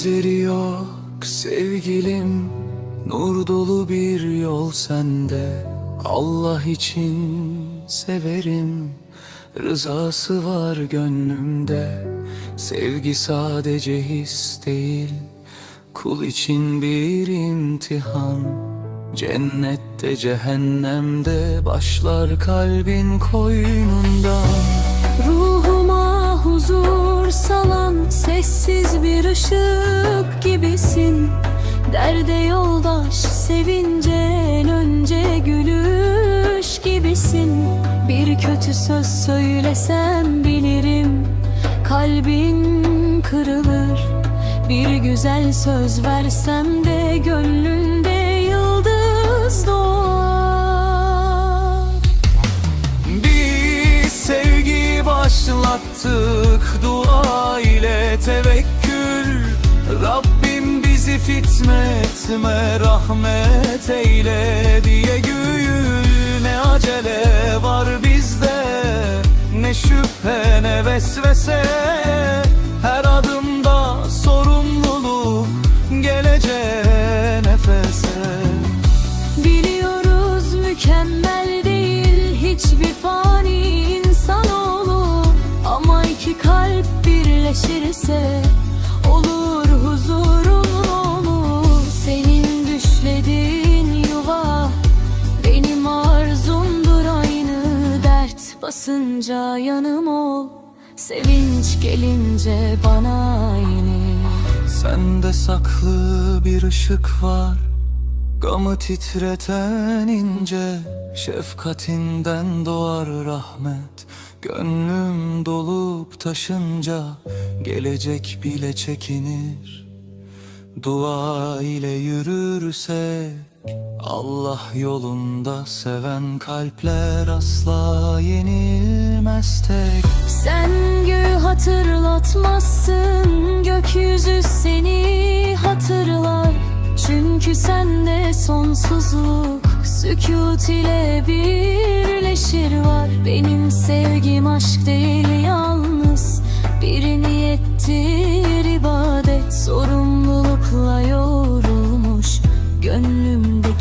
benzeri yok sevgilim. Nur dolu bir yol sende. Allah için severim. Rızası var gönlümde. Sevgi sadece his değil. Kul için bir imtihan. Cennette cehennemde Başlar kalbin koynundan. Ruhuma huzur sessiz bir ışık gibisin. Derde yoldaş sevince en önce gülüş gibisin. Bir kötü söz söylesem bilirim kalbin kırılır. Bir güzel söz versem de gönlünde yıldız doğar. Bir sevgi başlattık dua ile tevekkül. Rabbim bizi fitmetme rahmet eyle diye gül Ne acele var bizde. Ne şüphe ne vesvese. Her adımda sorumluluk geleceğe birleşirse olur huzurun olur. Senin düşlediğin yuva benim arzumdur aynı Dert basınca yanım ol. Sevinç gelince bana aynı Sende saklı bir ışık var Gamı titreten ince Şefkatinden doğar rahmet. Gönlüm dolup taşınca Gelecek bile çekinir. Dua ile yürürsek Allah yolunda seven kalpler asla yenilmez tek. Sen göğü hatırlatmazsın Gökyüzü seni hatırlar. Çünkü sende sonsuzluk Sükut ile birleşir var. Benim sevgim aşk değil yalnız Bir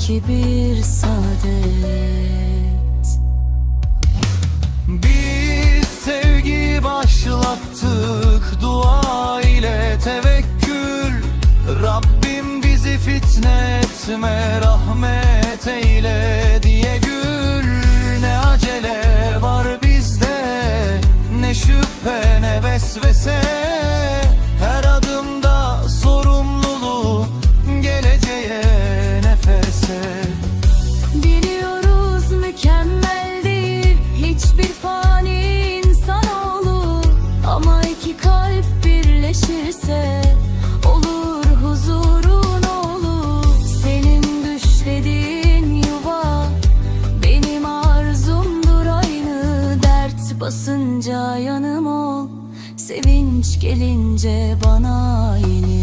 Gönlümdeki bir saadet. Biz sevgi başlattık dua ile tevekkül. Rabbim bizi fitnetme rahmet Basınca yanım ol. Sevinç gelince bana inin